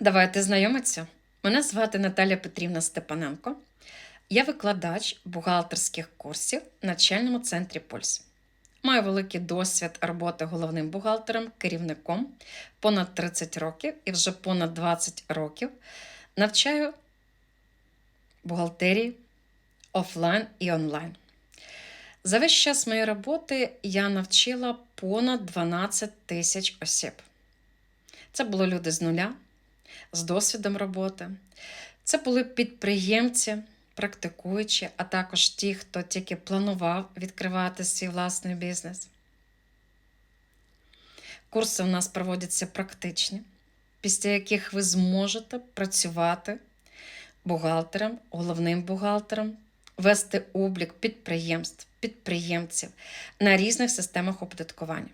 Давайте знайомитися. Мене звати Наталя Петрівна Степаненко. Я викладач бухгалтерських курсів в навчальному центрі Пульс. Маю великий досвід роботи головним бухгалтером, керівником понад 30 років і вже понад 20 років навчаю бухгалтерії офлайн і онлайн. За весь час моєї роботи я навчила понад 12 тисяч осіб. Це були люди з нуля, з досвідом роботи. Це були підприємці, практикуючі, а також ті, хто тільки планував відкривати свій власний бізнес. Курси у нас проводяться практичні, після яких ви зможете працювати бухгалтером, головним бухгалтером, вести облік підприємств, підприємців на різних системах оподаткування.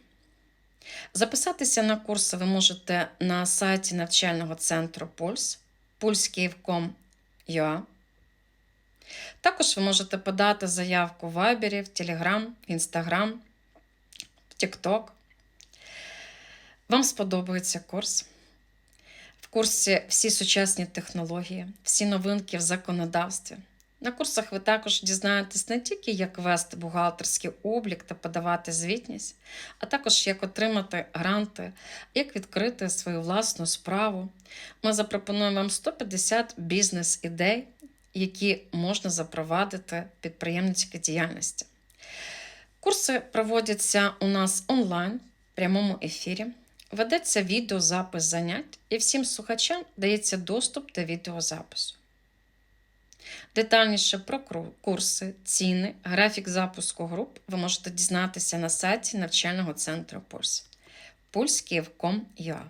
Записатися на курси ви можете на сайті навчального центру Пульс pulskiev.com.ua. Також ви можете подати заявку в Viber, в Telegram, в Instagram, в TikTok. Вам сподобається курс. В курсі всі сучасні технології, всі новинки в законодавстві. На курсах ви також дізнаєтесь не тільки, як вести бухгалтерський облік та подавати звітність, а також як отримати гранти, як відкрити свою власну справу. Ми запропонуємо вам 150 бізнес-ідей, які можна запровадити підприємницькій діяльності. Курси проводяться у нас онлайн в прямому ефірі. Ведеться відеозапис занять, і всім слухачам дається доступ до відеозапису. Детальніше про курси, ціни, графік запуску груп ви можете дізнатися на сайті навчального центру Пульс pulskiev.com.ua.